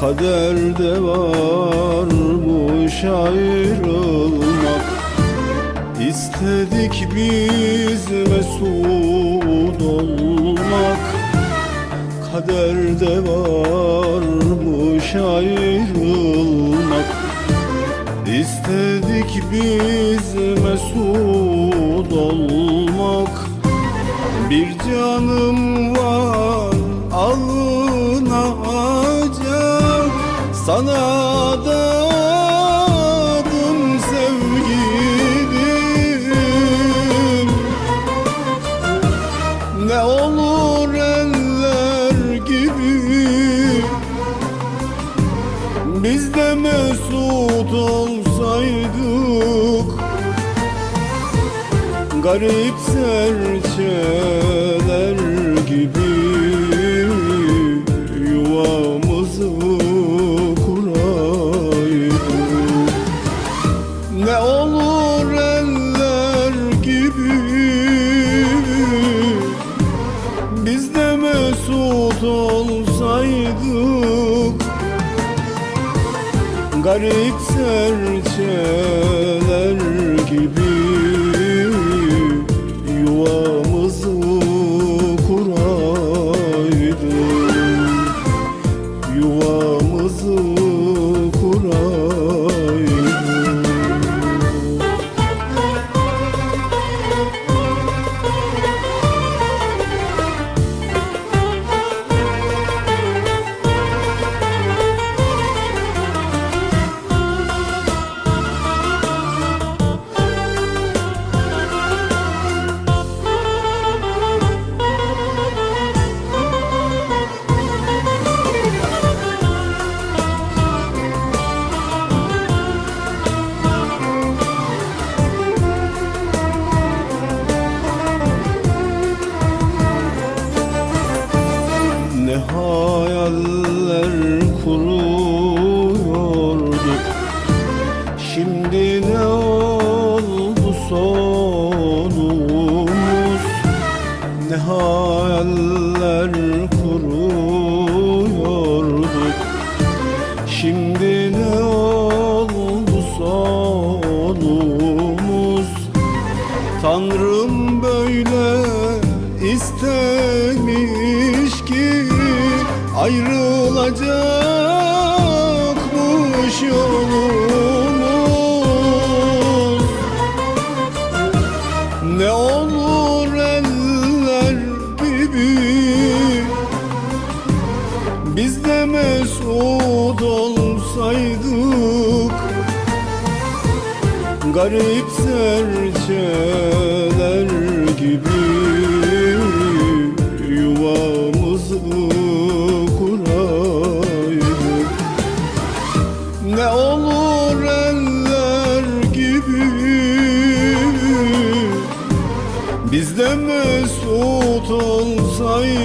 Kaderde varmış ayrılmak İstedik biz mesut olmak. Kaderde varmış ayrılmak İstedik biz mesut olmak. Bir canım Sana adadım sevgilim. Ne olur eller gibi. Biz de mesut olsaydık Garip serçeler olsaydık? Garip serçeler gibi Yuvamızı Ne hayaller kuruyorduk Şimdi ne oldu sonumuz? Ne hayaller kuruyorduk Şimdi ne oldu sonumuz? Tanrım böyle istemiş ki ayrılacakmış yolumuz. Ne olur eller gibi biz de mesut olsaydık Garip serçeler Olur eller gibi. Biz de mesut olsaydık